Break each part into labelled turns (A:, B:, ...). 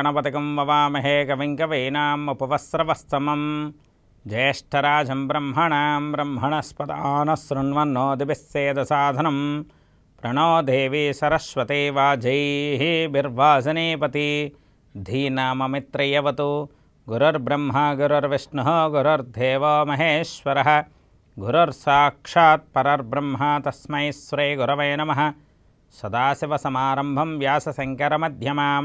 A: గణపతికం వవామహే కవిం కవీనాం ఉపవస్రవస్తమం జ్యేష్ఠరాజం బ్రహ్మణాం బ్రహ్మణస్పదాన శృణ్వన్నోదిభిస్సేదసాధనం ప్రణో దేవీ సరస్వతే వాజైర్వాసనేపతి ధీనామమిత్రయవతు గురుర్బ్రహ్మ గురుర్విష్ణు గురుర్దేవో మహేశ్వర గురుర్సాక్షాత్ పరర్బ్రహ్మ తస్మై శ్రీ గురవే నమ సదాశివసమారంభం వ్యాసశంకరమధ్యమాం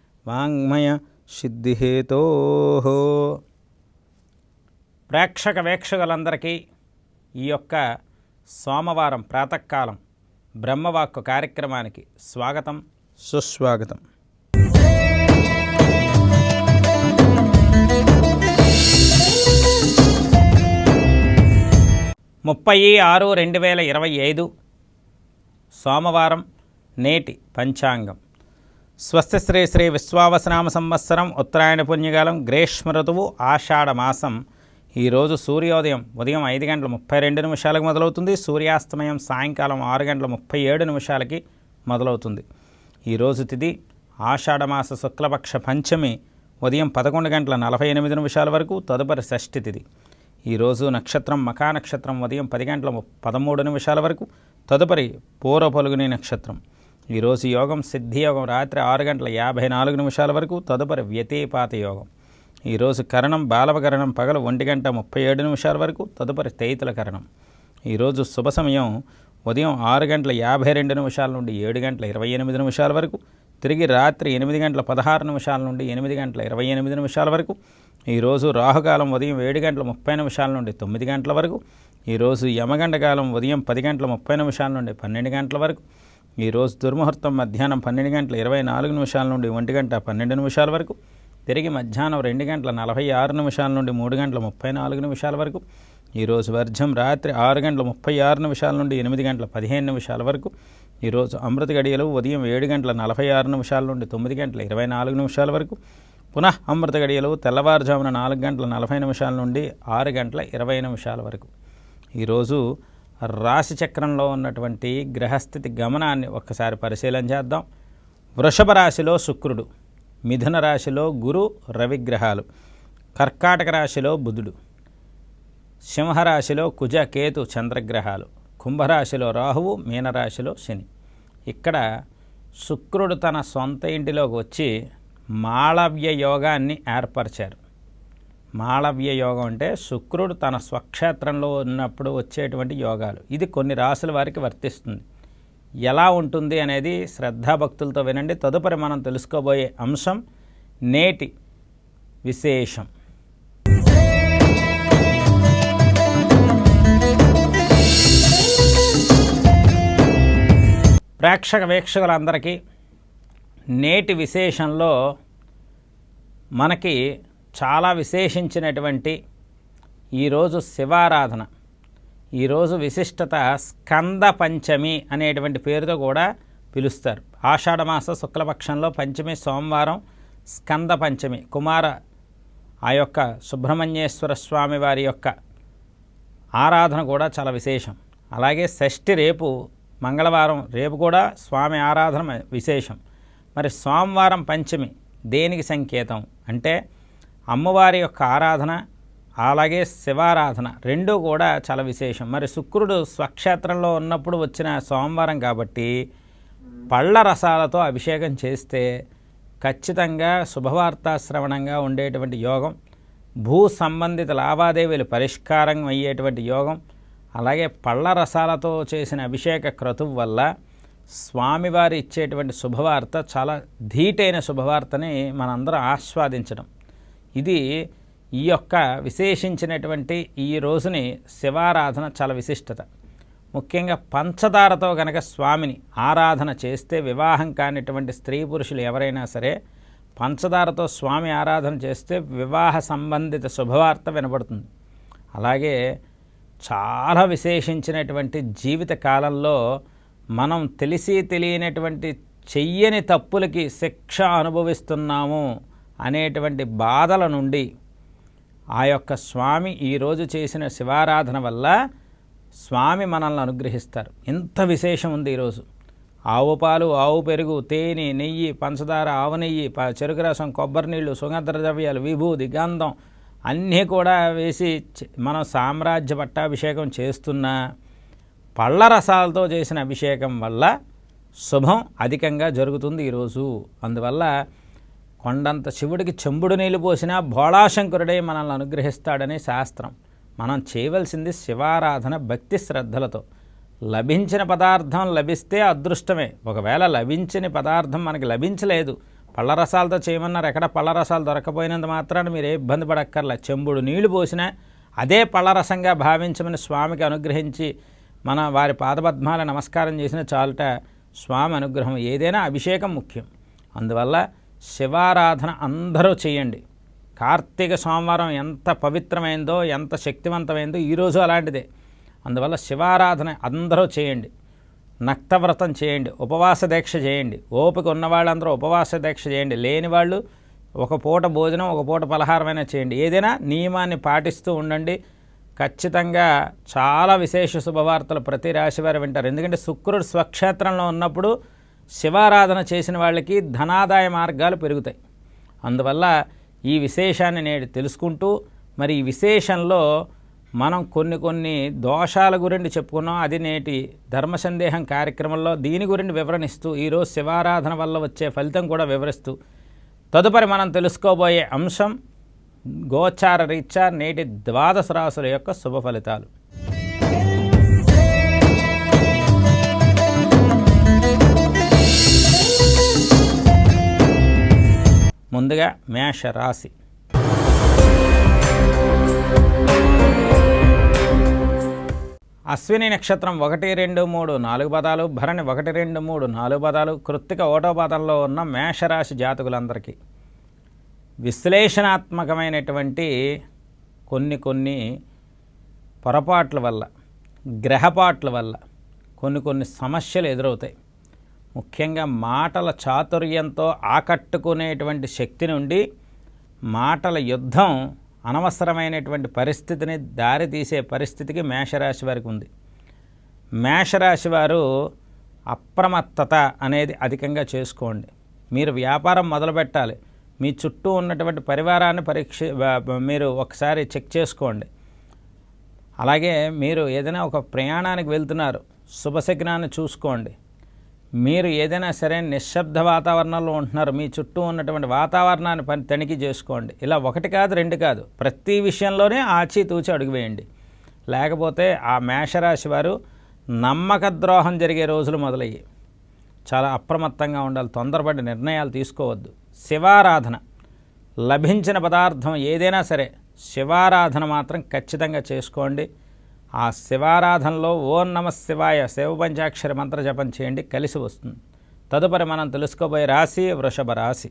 A: వాంగ్మయ సిద్ధిహేతో ప్రేక్షక వీక్షకులందరికీ ఈ యొక్క సోమవారం ప్రాతకాలం బ్రహ్మవాక్కు కార్యక్రమానికి స్వాగతం సుస్వాగతం. ముప్పై ఆరు రెండు వేల ఇరవై ఐదు సోమవారం నేటి పంచాంగం. స్వస్తి శ్రీ శ్రీ విశ్వావసనామ సంవత్సరం ఉత్తరాయణ పుణ్యకాలం గ్రీష్మ ఋతువు ఆషాఢమాసం ఈరోజు సూర్యోదయం ఉదయం ఐదు గంటల ముప్పై రెండు నిమిషాలకు మొదలవుతుంది. సూర్యాస్తమయం సాయంకాలం ఆరు గంటల ముప్పై ఏడు నిమిషాలకి మొదలవుతుంది. ఈరోజు తిథి ఆషాఢమాస శుక్లపక్ష పంచమి ఉదయం పదకొండు గంటల నలభై ఎనిమిది నిమిషాల వరకు తదుపరి షష్ఠి తిథి ఈరోజు నక్షత్రం మకా నక్షత్రం ఉదయం పది గంటల ము- పదమూడు నిమిషాల వరకు తదుపరి పూర్వపలుగుని నక్షత్రం. ఈరోజు యోగం సిద్ధి యోగం రాత్రి ఆరు గంటల యాభై నాలుగు నిమిషాల వరకు తదుపరి వ్యతిపాత యోగం. ఈరోజు కరణం బాలవకరణం పగలు ఒంటి గంట ముప్పై ఏడు నిమిషాల వరకు తదుపరి తైతుల కరణం. ఈరోజు శుభ సమయం ఉదయం ఆరు గంటల యాభై రెండు నిమిషాల నుండి ఏడు గంటల ఇరవై ఎనిమిది నిమిషాల వరకు తిరిగి రాత్రి ఎనిమిది గంటల పదహారు నిమిషాల నుండి ఎనిమిది గంటల ఇరవై ఎనిమిది నిమిషాల వరకు ఈరోజు రాహుకాలం ఉదయం ఏడు గంటల ముప్పై నిమిషాల నుండి తొమ్మిది గంటల వరకు ఈరోజు యమగండ కాలం ఉదయం పది గంటల ముప్పై నిమిషాల నుండి పన్నెండు గంటల వరకు ఈరోజు దుర్ముహూర్తం మధ్యాహ్నం పన్నెండు గంటల ఇరవై నాలుగు నిమిషాల నుండి ఒంటి గంట పన్నెండు నిమిషాల వరకు తిరిగి మధ్యాహ్నం రెండు గంటల నలభై ఆరు నిమిషాల నుండి మూడు గంటల ముప్పై నాలుగు నిమిషాల వరకు ఈరోజు వర్జం రాత్రి ఆరు గంటల ముప్పై ఆరు నిమిషాల నుండి ఎనిమిది గంటల పదిహేను నిమిషాల వరకు ఈరోజు అమృత గడియలు ఉదయం ఏడు గంటల నలభై ఆరు నిమిషాల నుండి తొమ్మిది గంటల ఇరవై నాలుగు నిమిషాల వరకు పునః అమృత గడియలు తెల్లవారుజామున నాలుగు గంటల నలభై నిమిషాల నుండి ఆరు గంటల ఇరవై నిమిషాల వరకు. ఈరోజు రాశి చక్రంలో ఉన్నటువంటి గ్రహస్థితి గమనాన్ని ఒక్కసారి పరిశీలన చేద్దాం. వృషభ రాశిలో శుక్రుడు మిథున రాశిలో గురు రవిగ్రహాలు కర్కాటక రాశిలో బుధుడు సింహరాశిలో కుజ కేతు చంద్రగ్రహాలు కుంభరాశిలో రాహువు మీనరాశిలో శని. ఇక్కడ శుక్రుడు తన సొంత ఇంటిలోకి వచ్చి మాళవ్య యోగాన్ని ఏర్పరిచారు. మాళవ్య యోగం అంటే శుక్రుడు తన స్వక్షేత్రంలో ఉన్నప్పుడు వచ్చేటువంటి యోగాలు. ఇది కొన్ని రాసుల వారికి వర్తిస్తుంది. ఎలా ఉంటుంది అనేది శ్రద్ధాభక్తులతో వినండి. తదుపరి మనం తెలుసుకోబోయే అంశం నేటి విశేషం. ప్రేక్షక వీక్షకులందరికీ నేటి విశేషంలో మనకి చాలా విశేషించినటువంటి ఈరోజు శివారాధన. ఈరోజు విశిష్టత స్కంద పంచమి అనేటువంటి పేరుతో కూడా పిలుస్తారు. ఆషాఢమాస శుక్లపక్షంలో పంచమి సోమవారం స్కంద పంచమి. కుమార ఆ యొక్క సుబ్రహ్మణ్యేశ్వర స్వామి వారి యొక్క ఆరాధన కూడా చాలా విశేషం. అలాగే షష్ఠి రేపు మంగళవారం రేపు కూడా స్వామి ఆరాధన విశేషం. మరి సోమవారం పంచమి దేనికి సంకేతం? అంటే అమ్మవారి యొక్క ఆరాధన అలాగే శివారాధన రెండూ కూడా చాలా విశేషం. మరి శుక్రుడు స్వక్షేత్రంలో ఉన్నప్పుడు వచ్చిన సోమవారం కాబట్టి పళ్ళ రసాలతో అభిషేకం చేస్తే ఖచ్చితంగా శుభవార్తాశ్రవణంగా ఉండేటువంటి యోగం భూ సంబంధిత లావాదేవీలు పరిష్కారం అయ్యేటువంటి యోగం అలాగే పళ్ళ రసాలతో చేసిన అభిషేక క్రతువు వల్ల స్వామివారి ఇచ్చేటువంటి శుభవార్త చాలా ధీటైన శుభవార్తని మనందరం ఆస్వాదించడం. ఇది ఈ యొక్క విశేషించినటువంటి ఈ రోజుని శివారాధన చాలా విశిష్టత. ముఖ్యంగా పంచదారతో కనుక స్వామిని ఆరాధన చేస్తే వివాహం కానిటువంటి స్త్రీ పురుషులు ఎవరైనా సరే పంచదారతో స్వామి ఆరాధన చేస్తే వివాహ సంబంధిత శుభవార్త వినబడుతుంది. అలాగే చాలా విశేషించినటువంటి జీవిత కాలంలో మనం తెలిసి తెలియనటువంటి చెయ్యని తప్పులకి శిక్ష అనుభవిస్తున్నాము. అనేటువంటి బాధల నుండి ఆ యొక్క స్వామి ఈరోజు చేసిన శివారాధన వల్ల స్వామి మనల్ని అనుగ్రహిస్తారు. ఇంత విశేషం ఉంది ఈరోజు ఆవు పాలు ఆవు పెరుగు తేనె నెయ్యి పంచదార ఆవు నెయ్యి ప- చెరుకు రసం కొబ్బరి నీళ్ళు సుగంధ ద్రవ్యాలు విభూది గంధం అన్నీ కూడా వేసి మనం సామ్రాజ్య పట్టాభిషేకం చేస్తున్నా పళ్ళ రసాలతో చేసిన అభిషేకం వల్ల శుభం అధికంగా జరుగుతుంది ఈరోజు అందువల్ల కొండంత శివుడికి చెంబుడు నీళ్ళు పోసినా భోళాశంకరుడే మనల్ని అనుగ్రహిస్తాడని శాస్త్రం. మనం చేయవలసింది శివారాధన భక్తి శ్రద్ధలతో. లభించిన పదార్థం లభిస్తే అదృష్టమే. ఒకవేళ లభించని పదార్థం మనకి లభించలేదు పళ్ళ రసాలతో చేయమన్నారు ఎక్కడ పళ్ళ రసాలు దొరకపోయినంత మాత్రాన మీరు ఏ ఇబ్బంది పడక్కర్లే. చెంబుడు నీళ్ళు పోసినా అదే పళ్ళరసంగా భావించమని స్వామికి అనుగ్రహించి మన వారి పాదపద్మాల నమస్కారం చేసిన చాలుట స్వామి అనుగ్రహం. ఏదైనా అభిషేకం ముఖ్యం. అందువల్ల శివారాధన అందరూ చేయండి. కార్తీక సోమవారం ఎంత పవిత్రమైందో ఎంత శక్తివంతమైందో ఈరోజు అలాంటిదే. అందువల్ల శివారాధన అందరూ చేయండి. నక్తవ్రతం చేయండి ఉపవాస దీక్ష చేయండి. ఓపిక ఉన్న వాళ్ళందరూ ఉపవాస దీక్ష చేయండి. లేని వాళ్ళు ఒక పూట భోజనం ఒక పూట పలహారమైనా చేయండి. ఏదైనా నియమాన్ని పాటిస్తూ ఉండండి. ఖచ్చితంగా చాలా విశేష శుభవార్తలు ప్రతి రాశి వారు వింటారు. ఎందుకంటే శుక్రుడు స్వక్షేత్రంలో ఉన్నప్పుడు శివారాధన చేసిన వాళ్ళకి ధనాదాయ మార్గాలు పెరుగుతాయి. అందువల్ల ఈ విశేషాన్ని నేడు తెలుసుకుంటూ మరి ఈ విశేషంలో మనం కొన్ని కొన్ని దోషాల గురించి చెప్పుకున్నాం. అది నేటి ధర్మ సందేహం కార్యక్రమంలో దీని గురించి వివరణిస్తూ ఈరోజు శివారాధన వల్ల వచ్చే ఫలితం కూడా వివరిస్తూ తదుపరి మనం తెలుసుకోబోయే అంశం గోచార రీత్యా నేటి ద్వాదశ రాసుల యొక్క శుభ ఫలితాలు. ముందుగా మేష రాశి. అశ్విని నక్షత్రం ఒకటి రెండు మూడు నాలుగు పదాలు భరణి ఒకటి రెండు మూడు నాలుగు పదాలు కృత్తిక ఓటో పదంలో ఉన్న మేషరాశి జాతకులందరికీ విశ్లేషణాత్మకమైనటువంటి కొన్ని కొన్ని పొరపాట్ల వల్ల గ్రహపాట్ల వల్ల కొన్ని కొన్ని సమస్యలు ఎదురవుతాయి. ముఖ్యంగా మాటల చాతుర్యంతో ఆకట్టుకునేటువంటి శక్తి నుండి మాటల యుద్ధం అనవసరమైనటువంటి పరిస్థితిని దారితీసే పరిస్థితికి మేషరాశి వారికి ఉంది. మేషరాశి వారు అప్రమత్తత అనేది అధికంగా చేసుకోండి. మీరు వ్యాపారం మొదలుపెట్టాలి మీ చుట్టూ ఉన్నటువంటి పరివారాన్ని పరీక్ష మీరు ఒకసారి చెక్ చేసుకోండి. అలాగే మీరు ఏదైనా ఒక ప్రయాణానికి వెళ్తున్నారు. శుభశగ్నాన్ని చూసుకోండి. మీరు ఏదైనా సరే నిశ్శబ్ద వాతావరణంలో ఉంటున్నారు మీ చుట్టూ ఉన్నటువంటి వాతావరణాన్ని పని తనిఖీ చేసుకోండి. ఇలా ఒకటి కాదు రెండు కాదు. ప్రతి విషయంలోనే ఆచితూచి అడుగు వేయండి. లేకపోతే ఆ మేషరాశి వారు నమ్మక ద్రోహం జరిగే రోజులు మొదలయ్యాయి చాలా అప్రమత్తంగా ఉండాలి తొందరపడి నిర్ణయాలు తీసుకోవద్దు. శివారాధన. లభించిన పదార్థం ఏదైనా సరే శివారాధన మాత్రం ఖచ్చితంగా చేసుకోండి. ఆ శివారాధనలో ఓం నమ శివాయ శివపంచాక్షర మంత్ర జపం చేయండి కలిసి వస్తుంది. తదుపరి మనం తెలుసుకోబోయే రాశి వృషభ రాశి.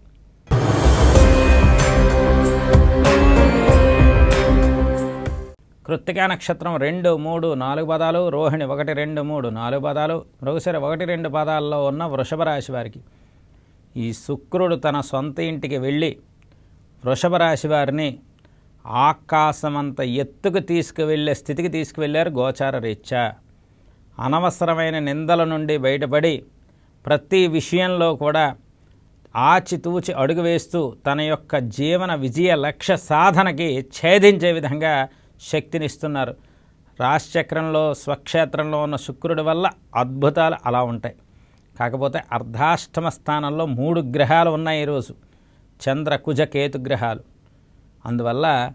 A: కృత్తికా నక్షత్రం రెండు మూడు నాలుగు పదాలు రోహిణి ఒకటి రెండు మూడు నాలుగు పదాలు మృగశిర ఒకటి రెండు పదాల్లో ఉన్న వృషభ రాశి వారికి. ఈ శుక్రుడు తన సొంత ఇంటికి వెళ్ళి వృషభ రాశి వారిని ఆకాశమంత ఎత్తుకు తీసుకువెళ్ళే స్థితికి తీసుకువెళ్ళారు గోచార రీత్యా. అనవసరమైన నిందల నుండి బయటపడి ప్రతి విషయంలో కూడా ఆచితూచి అడుగు వేస్తూ తన యొక్క జీవన విజయ లక్ష్య సాధనకి ఛేదించే విధంగా శక్తినిస్తున్నారు. రాశిచక్రంలో స్వక్షేత్రంలో ఉన్న శుక్రుడి వల్ల అద్భుతాలు అలా ఉంటాయి. కాకపోతే అర్ధాష్టమ స్థానంలో మూడు గ్రహాలు ఉన్నాయి ఈరోజు. చంద్ర కుజ కేతు గ్రహాలు. అందువల్ల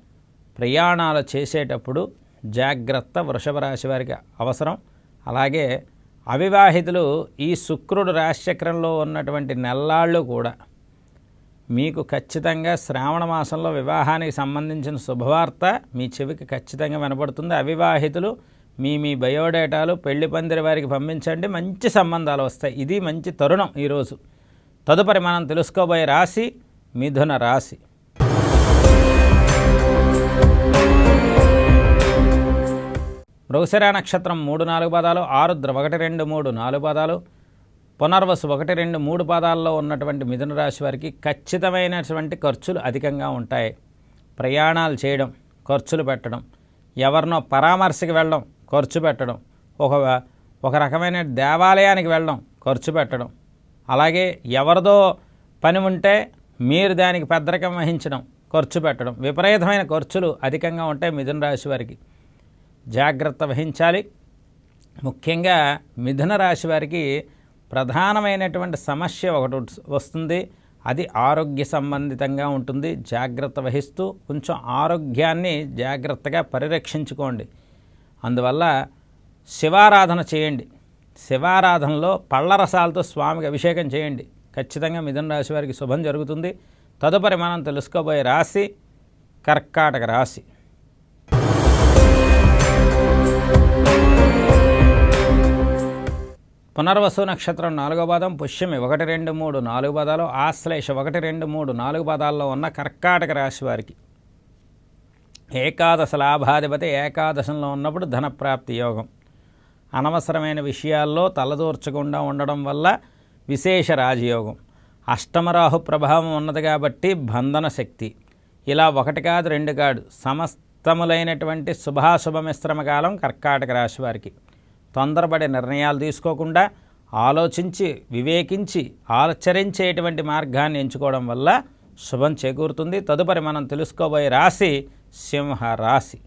A: ప్రయాణాలు చేసేటప్పుడు జాగ్రత్త వృషభ రాశి వారికి అవసరం. అలాగే అవివాహితులు ఈ శుక్రుడు రాశిచక్రంలో ఉన్నటువంటి నెల్లాళ్ళు కూడా మీకు ఖచ్చితంగా శ్రావణ మాసంలో వివాహానికి సంబంధించిన శుభవార్త మీ చెవికి ఖచ్చితంగా వినపడుతుంది. అవివాహితులు మీ మీ బయోడేటాలు పెళ్ళి పందిరి వారికి పంపించండి. మంచి సంబంధాలు వస్తాయి. ఇది మంచి తరుణం ఈరోజు. తదుపరి మనం తెలుసుకోబోయే రాశి మిథున రాశి. మృగశిరా నక్షత్రం మూడు నాలుగు పాదాలు ఆరుద్ర ఒకటి రెండు మూడు నాలుగు పాదాలు పునర్వసు ఒకటి రెండు మూడు పాదాల్లో ఉన్నటువంటి మిథున రాశి వారికి ఖచ్చితమైనటువంటి ఖర్చులు అధికంగా ఉంటాయి. ప్రయాణాలు చేయడం ఖర్చులు పెట్టడం ఎవరినో పరామర్శకి వెళ్ళడం ఖర్చు పెట్టడం ఒక ఒక రకమైన దేవాలయానికి వెళ్ళడం ఖర్చు పెట్టడం. అలాగే ఎవరిదో పని ఉంటే మీరు దానికి పెద్దరకం వహించడం ఖర్చు పెట్టడం. విపరీతమైన ఖర్చులు అధికంగా ఉంటాయి మిథున రాశి వారికి. జాగ్రత్త వహించాలి. ముఖ్యంగా మిథున రాశి వారికి ప్రధానమైనటువంటి సమస్య ఒకటి వస్తుంది. అది ఆరోగ్య సంబంధితంగా ఉంటుంది. జాగ్రత్త వహిస్తూ కొంచెం ఆరోగ్యాన్ని జాగ్రత్తగా పరిరక్షించుకోండి. అందువల్ల శివారాధన చేయండి. శివారాధనలో పళ్ళ రసాలతో స్వామికి అభిషేకం చేయండి. ఖచ్చితంగా మిథున రాశి వారికి శుభం జరుగుతుంది. తదుపరి మనం తెలుసుకోబోయే రాశి కర్కాటక రాశి. పునర్వసు నక్షత్రం నాలుగో పాదం పుష్యమి ఒకటి రెండు మూడు నాలుగు పదాలు ఆశ్లేష ఒకటి రెండు మూడు నాలుగు పదాల్లో ఉన్న కర్కాటక రాశి వారికి. ఏకాదశ లాభాధిపతి ఏకాదశంలో ఉన్నప్పుడు ధనప్రాప్తి యోగం. అనవసరమైన విషయాల్లో తలదూర్చకుండా ఉండడం వల్ల విశేష రాజయోగం. అష్టమరాహు ప్రభావం ఉన్నది కాబట్టి బంధన శక్తి. ఇలా ఒకటి కాదు రెండు కాదు సమస్తములైనటువంటి శుభాశుభ మిశ్రమ కాలం కర్కాటక రాశి వారికి. తొందరపడే నిర్ణయాలు తీసుకోకుండా ఆలోచించి వివేకించి ఆచరించేటువంటి మార్గాన్ని ఎంచుకోవడం వల్ల శుభం చేకూరుతుంది. తదుపరి మనం తెలుసుకోబోయే రాశి సింహ రాశి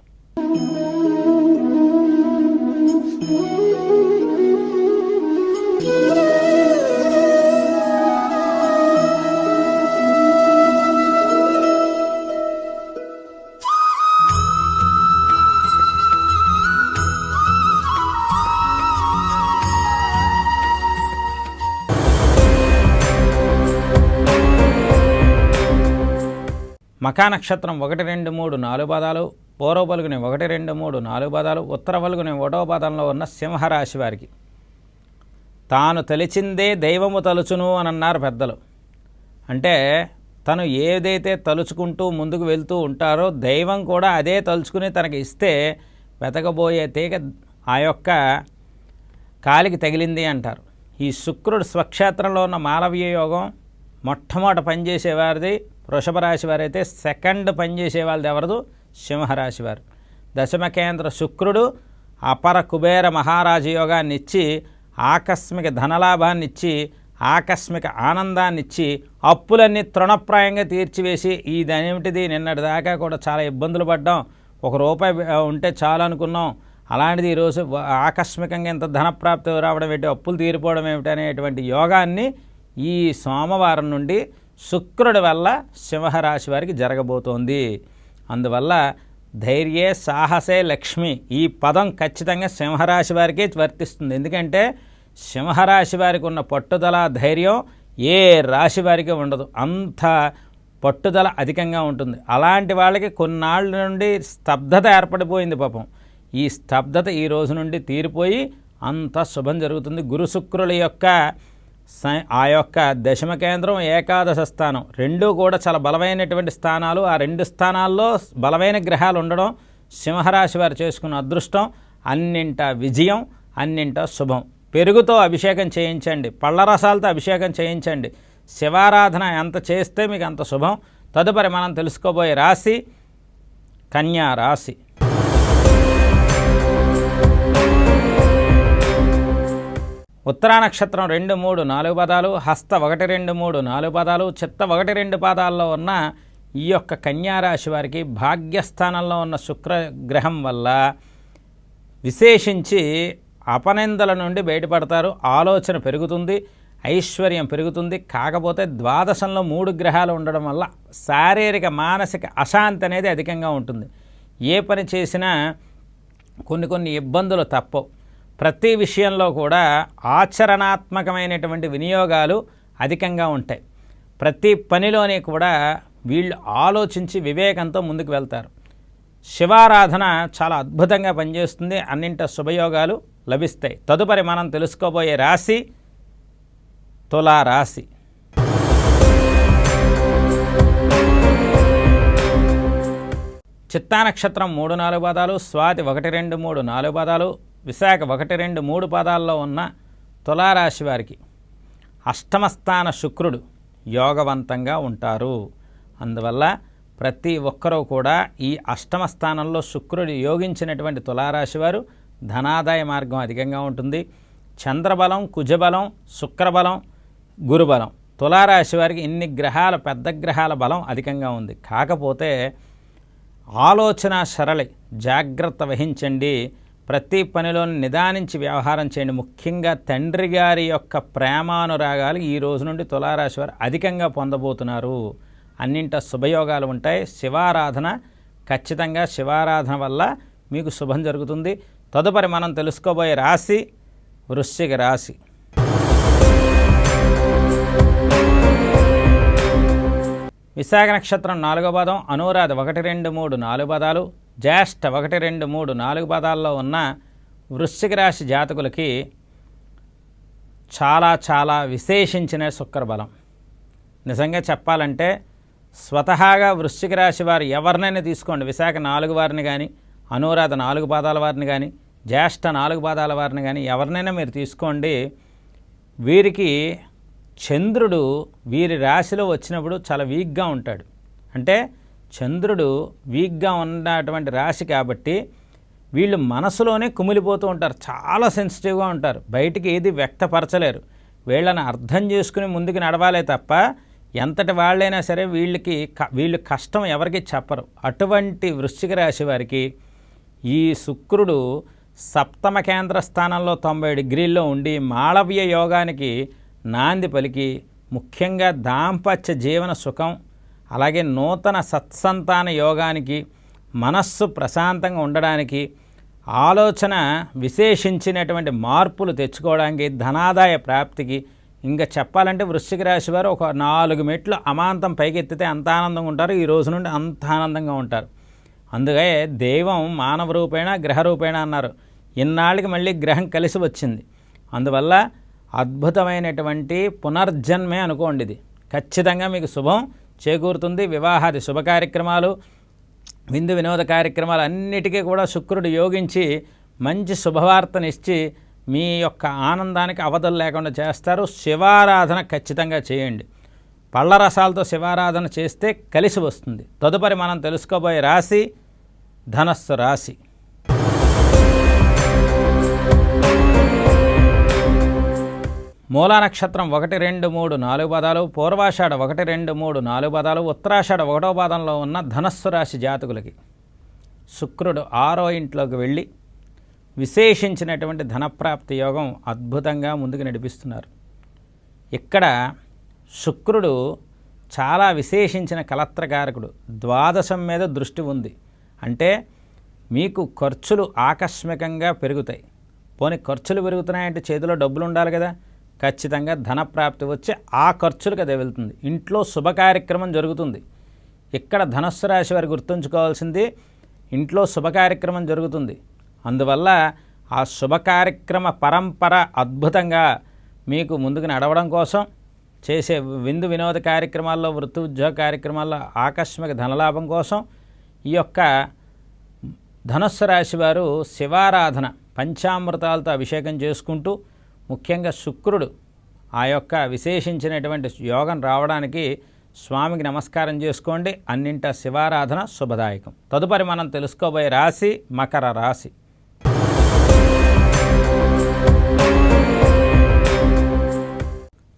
A: మకా నక్షత్రం ఒకటి రెండు మూడు నాలుగు పదాలు పూర్వ పలుగుని ఒకటి రెండు మూడు నాలుగు పదాలు ఉత్తర పలుగుని ఒకటో పదంలో ఉన్న సింహరాశి వారికి. తాను తలిచిందే దైవము తలుచును అని అన్నారు పెద్దలు. అంటే తను ఏదైతే తలుచుకుంటూ ముందుకు వెళ్తూ ఉంటారో దైవం కూడా అదే తలుచుకుని తనకి ఇస్తే వెతకబోయే తీగ ఆ యొక్క కాలికి తగిలింది అంటారు. ఈ శుక్రుడు స్వక్షేత్రంలో ఉన్న మాలవీయ యోగం మొట్టమొదట పనిచేసేవారిది వృషభ రాశి వారైతే సెకండ్ పనిచేసే వాళ్ళది ఎవరదు? సింహరాశి వారు దశమ కేంద్ర శుక్రుడు అపర కుబేర మహారాజ యోగాన్ని ఇచ్చి ఆకస్మిక ధనలాభాన్ని ఇచ్చి ఆకస్మిక ఆనందాన్ని ఇచ్చి అప్పులన్నీ తృణప్రాయంగా తీర్చివేసి ఇదేమిటిది నిన్నటి దాకా కూడా చాలా ఇబ్బందులు పడ్డాం. ఒక రూపాయి ఉంటే చాలు అనుకున్నాం. అలాంటిది ఈరోజు ఆకస్మికంగా ఇంత ధనప్రాప్తి రావడం ఏంటి? అప్పులు తీరిపోవడం ఏమిటి అనేటువంటి యోగాన్ని ఈ సోమవారం నుండి శుక్రుడి వల్ల సింహరాశి వారికి జరగబోతోంది. అందువల్ల ధైర్యే సాహసే లక్ష్మి ఈ పదం ఖచ్చితంగా సింహరాశి వారికే వర్తిస్తుంది. ఎందుకంటే సింహరాశి వారికి ఉన్న పట్టుదల ధైర్యం ఏ రాశి వారికి ఉండదు. అంత పట్టుదల అధికంగా ఉంటుంది. అలాంటి వాళ్ళకి కొన్నాళ్ళ నుండి స్తబ్దత ఏర్పడిపోయింది పాపం. ఈ స్తబ్దత ఈ రోజు నుండి తీరిపోయి అంత శుభం జరుగుతుంది. గురు శుక్రుల యొక్క ఆ యొక్క దశమ కేంద్రం ఏకాదశ స్థానం. రెండూ కూడా చాలా బలమైనటువంటి స్థానాలు. ఆ రెండు స్థానాల్లో బలమైన గ్రహాలు ఉండడం సింహరాశి వారు చేసుకున్న అదృష్టం. అన్నింట విజయం అన్నింట శుభం. పెరుగుతో అభిషేకం చేయించండి. పళ్ళ రసాలతో అభిషేకం చేయించండి. శివారాధన ఎంత చేస్తే మీకు అంత శుభం. తదుపరి మనం తెలుసుకోబోయే రాశి కన్యా రాశి. ఉత్తరా నక్షత్రం రెండు మూడు నాలుగు పదాలు హస్త ఒకటి రెండు మూడు నాలుగు పదాలు చిత్త ఒకటి రెండు పాదాల్లో ఉన్న ఈ యొక్క కన్యారాశి వారికి భాగ్యస్థానంలో ఉన్న శుక్రగ్రహం వల్ల విశేషించి అపనిందల నుండి బయటపడతారు. ఆలోచన పెరుగుతుంది ఐశ్వర్యం పెరుగుతుంది. కాకపోతే ద్వాదశంలో మూడు గ్రహాలు ఉండడం వల్ల శారీరక మానసిక అశాంతి అనేది అధికంగా ఉంటుంది. ఏ పని చేసినా కొన్ని కొన్ని ఇబ్బందులు తప్పవు. ప్రతి విషయంలో కూడా ఆచరణాత్మకమైనటువంటి వినియోగాలు అధికంగా ఉంటాయి. ప్రతి పనిలోనే కూడా వీళ్ళు ఆలోచించి వివేకంతో ముందుకు వెళ్తారు. శివారాధన చాలా అద్భుతంగా పనిచేస్తుంది. అన్నింట శుభయోగాలు లభిస్తాయి. తదుపరి మనం తెలుసుకోబోయే రాశి తులా రాశి చిత్తానక్షత్రం మూడు నాలుగు పదాలు స్వాతి ఒకటి రెండు మూడు నాలుగు పదాలు విశాఖ ఒకటి రెండు మూడు పాదాల్లో ఉన్న తులారాశి వారికి అష్టమస్థాన శుక్రుడు యోగవంతంగా ఉంటారు. అందువల్ల ప్రతి ఒక్కరూ కూడా ఈ అష్టమ స్థానంలో శుక్రుడు యోగించినటువంటి తులారాశి వారు ధనాదాయ మార్గం అధికంగా ఉంటుంది. చంద్రబలం కుజబలం శుక్రబలం గురుబలం. తులారాశి వారికి ఇన్ని గ్రహాల పెద్ద గ్రహాల బలం అధికంగా ఉంది. కాకపోతే ఆలోచన సరళి జాగ్రత్త వహించండి. ప్రతి పనిలో నిదానించి వ్యవహారం చేయండి. ముఖ్యంగా తండ్రి గారి యొక్క ప్రేమానురాగాలు ఈ రోజు నుండి తులారాశి వారు అధికంగా పొందబోతున్నారు. అన్నింట శుభయోగాలు ఉంటాయి. శివారాధన ఖచ్చితంగా శివారాధన వల్ల మీకు శుభం జరుగుతుంది. తదుపరి మనం తెలుసుకోబోయే రాశి వృశ్చిక రాశి. విశాఖ నక్షత్రం నాలుగో పదం అనురాధ ఒకటి రెండు మూడు నాలుగు పదాలు. జ్యేష్ఠ ఒకటి రెండు మూడు నాలుగు పదాల్లో ఉన్న వృశ్చిక రాశి జాతకులకి చాలా చాలా విశేషించిన శుక్రబలం. నిజంగా చెప్పాలంటే స్వతహాగా వృశ్చిక రాశి వారు ఎవరినైనా తీసుకోండి. విశాఖ నాలుగు వారిని కానీ అనురాధ నాలుగు పాదాల వారిని కానీ జ్యేష్ఠ నాలుగు పాదాల వారిని కానీ ఎవరినైనా మీరు తీసుకోండి. వీరికి చంద్రుడు వీరి రాశిలో వచ్చినప్పుడు చాలా వీక్గా ఉంటాడు. అంటే చంద్రుడు వీక్గా ఉన్నటువంటి రాశి కాబట్టి వీళ్ళు మనసులోనే కుమిలిపోతూ ఉంటారు. చాలా సెన్సిటివ్గా ఉంటారు. బయటికి ఏది వ్యక్తపరచలేరు. వీళ్ళని అర్థం చేసుకుని ముందుకు నడవాలే తప్ప ఎంతటి వాళ్ళైనా సరే వీళ్ళకి క- వీళ్ళు కష్టం ఎవరికి చెప్పరు. అటువంటి వృశ్చిక రాశి వారికి ఈ శుక్రుడు సప్తమ కేంద్ర స్థానంలో తొంభై డిగ్రీల్లో ఉండి మాళవ్య యోగానికి నాంది పలికి ముఖ్యంగా దాంపత్య జీవన సుఖం అలాగే నూతన సత్సంతాన యోగానికి మనస్సు ప్రశాంతంగా ఉండడానికి ఆలోచన విశేషించినటువంటి మార్పులు తెచ్చుకోవడానికి ధనాదాయ ప్రాప్తికి ఇంకా చెప్పాలంటే వృశ్చిక రాశి వారు ఒక నాలుగు మెట్లు అమాంతం పైకెత్తితే అంత ఆనందంగా ఉంటారు ఈ రోజు నుండి అంత ఆనందంగా ఉంటారు. అందుకే దైవం మానవ రూపేణ గ్రహ రూపేణ అన్నారు. ఇన్నాళ్ళకి మళ్ళీ గ్రహం కలిసి వచ్చింది. అందువల్ల అద్భుతమైనటువంటి పునర్జన్మే అనుకోండి ఇది ఖచ్చితంగా మీకు శుభం చేకూరుతుంది. వివాహాది శుభ కార్యక్రమాలు విందు వినోద కార్యక్రమాలు అన్నిటికీ కూడా శుక్రుడు యోగించి మంచి శుభవార్తనిచ్చి మీ యొక్క ఆనందానికి అవధులు లేకుండా చేస్తారు. శివారాధన ఖచ్చితంగా చేయండి. పళ్ళ రసాలతో శివారాధన చేస్తే కలిసి వస్తుంది. తదుపరి మనం తెలుసుకోబోయే రాశి ధనస్సు రాశి. మూలా నక్షత్రం ఒకటి రెండు మూడు నాలుగు పదాలు పూర్వాషాఢ ఒకటి రెండు మూడు నాలుగు పదాలు ఉత్తరాషాఢ ఒకటో పాదంలో ఉన్న ధనస్సు రాశి జాతకులకి శుక్రుడు ఆరో ఇంట్లోకి వెళ్ళి విశేషించినటువంటి ధనప్రాప్తి యోగం అద్భుతంగా ముందుకు నడిపిస్తున్నారు. ఇక్కడ శుక్రుడు చాలా విశేషించిన కలత్రకారకుడు ద్వాదశం మీద దృష్టి ఉంది. అంటే మీకు ఖర్చులు ఆకస్మికంగా పెరుగుతాయి. పోనీ ఖర్చులు పెరుగుతున్నాయంటే చేతిలో డబ్బులు ఉండాలి కదా. ఖచ్చితంగా ధనప్రాప్తి వచ్చి ఆ ఖర్చులకు అది వెళ్తుంది. ఇంట్లో శుభ కార్యక్రమం జరుగుతుంది. ఇక్కడ ధనస్సు రాశి వారు గుర్తుంచుకోవాల్సింది ఇంట్లో శుభ కార్యక్రమం జరుగుతుంది. అందువల్ల ఆ శుభ కార్యక్రమ పరంపర అద్భుతంగా మీకు ముందుకు నడవడం కోసం చేసే విందు వినోద కార్యక్రమాల్లో వృత్తి ఉద్యోగ కార్యక్రమాల్లో ఆకస్మిక ధనలాభం కోసం ఈ యొక్క ధనుస్సు రాశి వారు శివారాధన పంచామృతాలతో అభిషేకం చేసుకుంటూ ముఖ్యంగా శుక్రుడు ఆ యొక్క విశేషించినటువంటి యోగం రావడానికి స్వామికి నమస్కారం చేసుకోండి. అన్నింట శివారాధన శుభదాయకం. తదుపరి మనం తెలుసుకోబోయే రాశి మకర రాశి.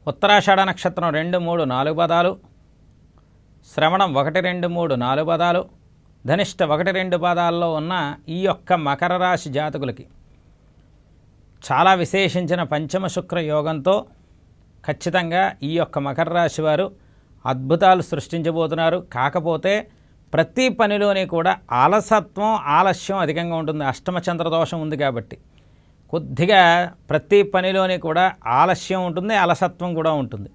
A: ఉత్తరాషాఢ నక్షత్రం రెండు మూడు నాలుగు పదాలు. శ్రవణం ఒకటి రెండు మూడు నాలుగు పదాలు. ధనిష్ట ఒకటి రెండు పదాల్లో ఉన్న ఈ యొక్క మకర రాశి జాతకులకి చాలా విశేషించిన పంచమ శుక్ర యోగంతో ఖచ్చితంగా ఈ యొక్క మకర రాశి వారు అద్భుతాలు సృష్టించబోతున్నారు. కాకపోతే ప్రతి పనిలోనే కూడా అలసత్వం ఆలస్యం అధికంగా ఉంటుంది. అష్టమ చంద్ర దోషం ఉంది కాబట్టి. కొద్దిగా ప్రతి పనిలోనే కూడా ఆలస్యం ఉంటుంది అలసత్వం కూడా ఉంటుంది.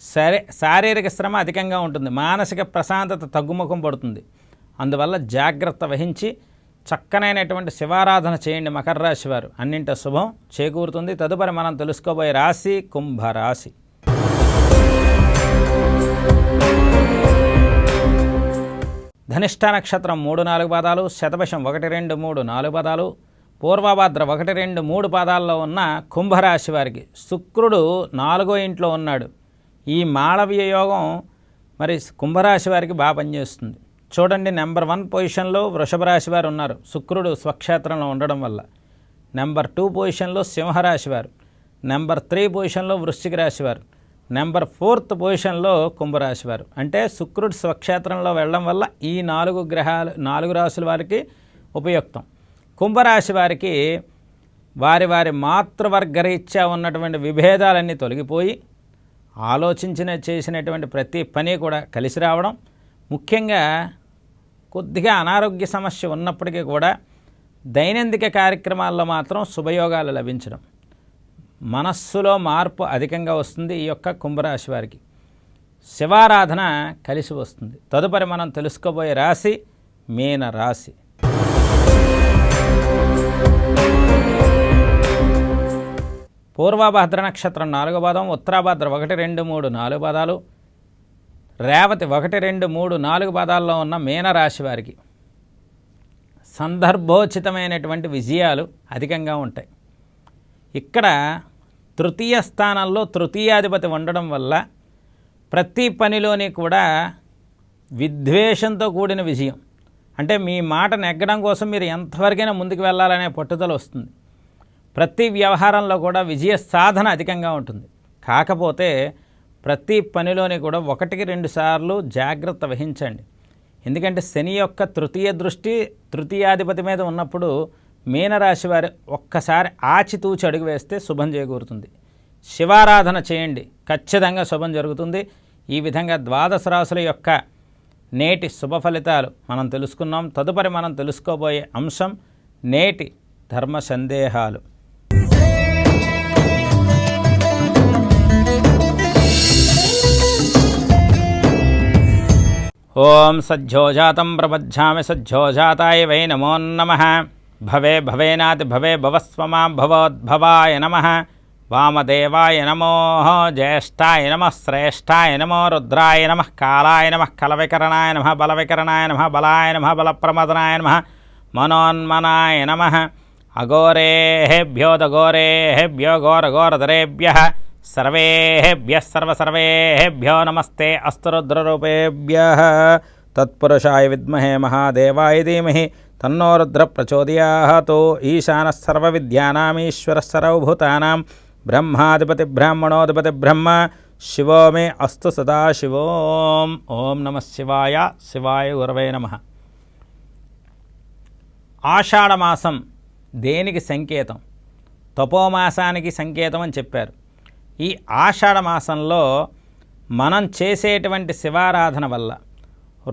A: సరే శారీరక శ్రమ అధికంగా ఉంటుంది. మానసిక ప్రశాంతత తగ్గుముఖం పడుతుంది. అందువల్ల జాగ్రత్త వహించి చక్కనైనటువంటి శివారాధన చేయండి మకర రాశి వారు. అన్నింట శుభం చేకూరుతుంది. తదుపరి మనం తెలుసుకోబోయే రాశి కుంభరాశి. ధనిష్ట నక్షత్రం మూడు నాలుగు పాదాలు శతభషం ఒకటి రెండు మూడు నాలుగు పాదాలు పూర్వభద్ర ఒకటి రెండు మూడు పాదాల్లో ఉన్న కుంభరాశి వారికి శుక్రుడు నాలుగో ఇంట్లో ఉన్నాడు. ఈ మాళవీయ యోగం మరి కుంభరాశి వారికి బాగా పనిచేస్తుంది. చూడండి నెంబర్ వన్ పొజిషన్లో వృషభ రాశి వారు ఉన్నారు. శుక్రుడు స్వక్షేత్రంలో ఉండడం వల్ల. నెంబర్ టూ పొజిషన్లో సింహరాశి వారు నెంబర్ త్రీ పొజిషన్లో వృశ్చిక రాశి వారు నెంబర్ ఫోర్త్ పొజిషన్లో కుంభరాశి వారు అంటే శుక్రుడు స్వక్షేత్రంలో వెళ్ళడం వల్ల ఈ నాలుగు గ్రహాలు నాలుగు రాశుల వారికి ఉపయుక్తం. కుంభరాశి వారికి వారి వారి మాతృవర్గరీత్యా ఉన్నటువంటి విభేదాలన్నీ తొలగిపోయి ఆలోచించిన చేసినటువంటి ప్రతి పని కూడా కలిసి రావడం. ముఖ్యంగా కొద్దిగా అనారోగ్య సమస్య ఉన్నప్పటికీ కూడా దైనందిక కార్యక్రమాల్లో మాత్రం శుభయోగాలు లభించడం. మనస్సులో మార్పు అధికంగా వస్తుంది ఈ యొక్క కుంభరాశి వారికి. శివారాధన కలిసి వస్తుంది. తదుపరి మనం తెలుసుకోబోయే రాశి మీన రాశి. పూర్వభద్ర నక్షత్రం నాలుగో పాదం ఉత్తరాభద్ర ఒకటి రెండు మూడు నాలుగు పదాలు రేవతి ఒకటి రెండు మూడు నాలుగు పదాల్లో ఉన్న మీనరాశి వారికి సందర్భోచితమైనటువంటి విజయాలు అధికంగా ఉంటాయి. ఇక్కడ తృతీయ స్థానంలో తృతీయాధిపతి ఉండడం వల్ల ప్రతి పనిలోని కూడా విద్వేషంతో కూడిన విజయం. అంటే మీ మాట నెగ్గడం కోసం మీరు ఎంతవరకైనా ముందుకు వెళ్ళాలనే పట్టుదల వస్తుంది. ప్రతి వ్యవహారంలో కూడా విజయ సాధన అధికంగా ఉంటుంది. కాకపోతే ప్రతి పనిలోని కూడా ఒకటికి రెండు సార్లు జాగ్రత్త వహించండి. ఎందుకంటే శని యొక్క తృతీయ దృష్టి తృతీయాధిపతి మీద ఉన్నప్పుడు మీనరాశి వారి ఒక్కసారి ఆచితూచి అడుగు వేస్తే శుభం చేకూరుతుంది. శివారాధన చేయండి. ఖచ్చితంగా శుభం జరుగుతుంది. ఈ విధంగా ద్వాదశ రాశుల యొక్క నేటి శుభ ఫలితాలు మనం తెలుసుకున్నాం. తదుపరి మనం తెలుసుకోబోయే అంశం నేటి ధర్మ సందేహాలు. ఓం సజ్జోజాతం ప్రపజ్జామి సజ్జోజాతాయ వై నమో నమ. భవే భవేనాతి భవే భవస్వమా భవోద్భవాయ నమ. వామదేవాయ నమో జ్యేష్ఠాయ నమ. శ్రేష్టాయ నమో రుద్రాయ నమ. కాలాయ నమ. కలవికరణాయ నమ. బలవికరణాయ నమ. బలాయ నమ. బలప్రమదనాయ నమ. మనోన్మనాయ నమ. అఘోరేభ్యోదఘోరేభ్యో ఘోరఘోరధరేభ్య సర్వేభ్య సర్వసర్వేభ్యో నమస్తే అస్తురుద్రరూపేభ్య తత్పురుషాయ విద్మహే మహాదేవాయ ధీమహి తన్నో రుద్ర ప్రచోదయాతో ఈశానసర్వ సర్వవిద్యానామీశ్వరः సర్వభూతానాం బ్రహ్మాధిపతి బ్రాహ్మణోధిపతి బ్రహ్మ శివో మే అస్తు సదాశివోం ఓం నమ శివాయ శివాయ గురవే నమ. ఆషాఢమాసం దేనికి సంకేతం? తపోమాసానికి సంకేతం అని చెప్పారు. ఈ ఆషాఢ మాసంలో మనం చేసేటువంటి శివారాధన వల్ల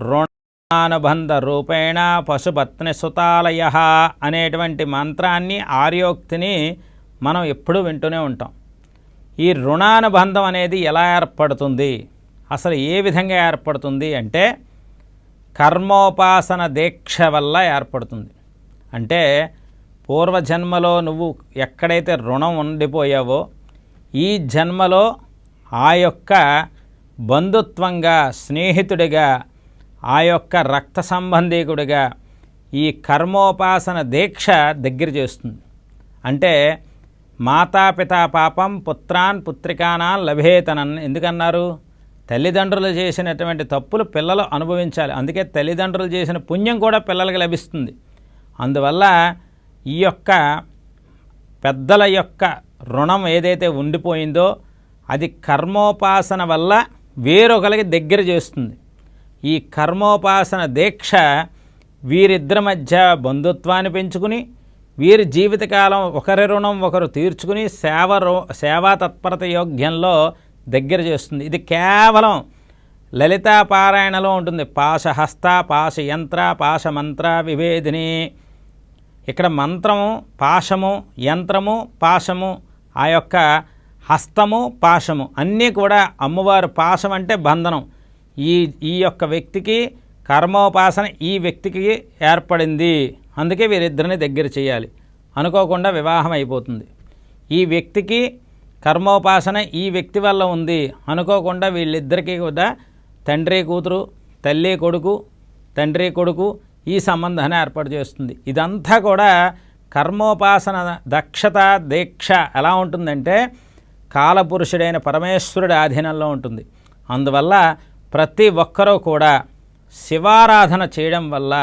A: రుణానుబంధ రూపేణ పశుపత్ని సుతాలయ అనేటువంటి మంత్రాన్ని ఆర్యోక్తిని మనం ఎప్పుడూ వింటూనే ఉంటాం. ఈ రుణానుబంధం అనేది ఎలా ఏర్పడుతుంది? అసలు ఏ విధంగా ఏర్పడుతుంది అంటే కర్మోపాసన దీక్ష వల్ల ఏర్పడుతుంది. అంటే పూర్వజన్మలో నువ్వు ఎక్కడైతే రుణం ఉండిపోయావో ఈ జన్మలో ఆ యొక్క బంధుత్వంగా స్నేహితుడిగా ఆ యొక్క రక్త సంబంధీకుడిగా ఈ కర్మోపాసన దీక్ష దగ్గర చేస్తుంది. అంటే మాతాపితా పాపం పుత్రాన్ పుత్రికానాన్ లభేతనన్ ఎందుకన్నారు? తల్లిదండ్రులు చేసినటువంటి తప్పులు పిల్లలు అనుభవించాలి. అందుకే తల్లిదండ్రులు చేసిన పుణ్యం కూడా పిల్లలకి లభిస్తుంది. అందువల్ల ఈ యొక్క పెద్దల యొక్క రుణం ఏదైతే ఉండిపోయిందో అది కర్మోపాసన వల్ల వేరొకరికి దగ్గర చేస్తుంది. ఈ కర్మోపాసన దీక్ష వీరిద్దరి మధ్య బంధుత్వాన్ని పెంచుకుని వీరి జీవితకాలం ఒకరి రుణం ఒకరు తీర్చుకుని సేవ సేవా తత్పరత యోగ్యంలో దగ్గర చేస్తుంది. ఇది కేవలం లలితా పారాయణలో ఉంటుంది. పాశహస్త పాశయంత్ర పాశమంత్ర విభేదిని ఇక్కడ మంత్రము పాశము యంత్రము పాశము ఆ యొక్క హస్తము పాశము అన్నీ కూడా అమ్మవారు పాశం అంటే బంధనం. ఈ ఈ యొక్క వ్యక్తికి కర్మోపాసన ఈ వ్యక్తికి ఏర్పడింది. అందుకే వీరిద్దరిని దగ్గర చేయాలి. అనుకోకుండా వివాహం అయిపోతుంది. ఈ వ్యక్తికి కర్మోపాసన ఈ వ్యక్తి వల్ల ఉంది. అనుకోకుండా వీళ్ళిద్దరికీ కూడా తండ్రి కూతురు తల్లి కొడుకు తండ్రి కొడుకు ఈ సంబంధాన్ని ఏర్పాటు చేస్తుంది. ఇదంతా కూడా కర్మోపాసన దక్షత దీక్ష ఎలా ఉంటుందంటే కాలపురుషుడైన పరమేశ్వరుడి ఆధీనంలో ఉంటుంది. అందువల్ల ప్రతి ఒక్కరూ కూడా శివారాధన చేయడం వల్ల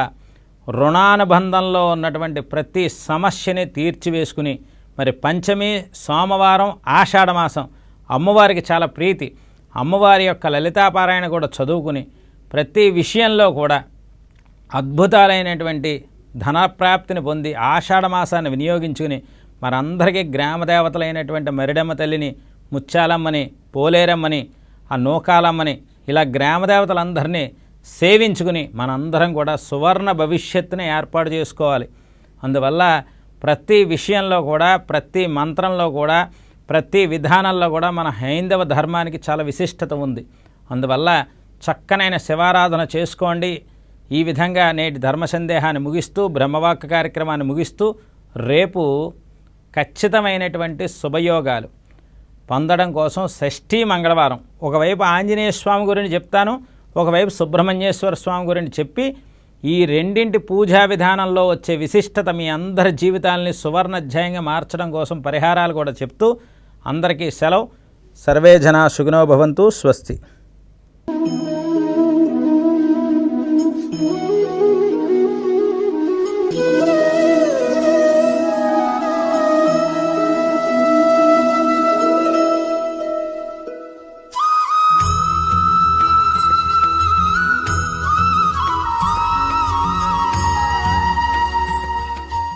A: రుణానుబంధంలో ఉన్నటువంటి ప్రతి సమస్యని తీర్చివేసుకుని మరి పంచమి సోమవారం ఆషాఢమాసం అమ్మవారికి చాలా ప్రీతి. అమ్మవారి యొక్క లలితాపారాయణ కూడా చదువుకుని ప్రతి విషయంలో కూడా అద్భుతాలైనటువంటి ధనప్రాప్తిని పొంది ఆషాఢమాసాన్ని వినియోగించుకుని మనందరికీ గ్రామదేవతలైనటువంటి మరిడమ్మ తల్లిని ముత్యాలమ్మని పోలేరమ్మని ఆ నూకాలమ్మని ఇలా గ్రామదేవతలందరినీ సేవించుకుని మనందరం కూడా సువర్ణ భవిష్యత్తుని ఏర్పాటు చేసుకోవాలి. అందువల్ల ప్రతి విషయంలో కూడా ప్రతి మంత్రంలో కూడా ప్రతి విధానంలో కూడా మన హైందవ ధర్మానికి చాలా విశిష్టత ఉంది. అందువల్ల చక్కనైన శివారాధన చేసుకోండి. ఈ విధంగా నేటి ధర్మ సందేహాన్ని ముగిస్తూ బ్రహ్మవాక్ కార్యక్రమాన్ని ముగిస్తూ రేపు ఖచ్చితమైనటువంటి శుభయోగాలు. పొందడం కోసం షష్ఠీ మంగళవారం. ఒకవైపు ఆంజనేయ స్వామి గురించి చెప్తాను ఒకవైపు సుబ్రహ్మణ్యేశ్వర స్వామి గురించి చెప్పి ఈ రెండింటి పూజా విధానంలో వచ్చే విశిష్టత మీ అందరి జీవితాలని సువర్ణధ్యాయంగా మార్చడం కోసం పరిహారాలు కూడా చెప్తూ అందరికీ సెలవు. సర్వే జనా సుఖినో భవంతు స్వస్తి.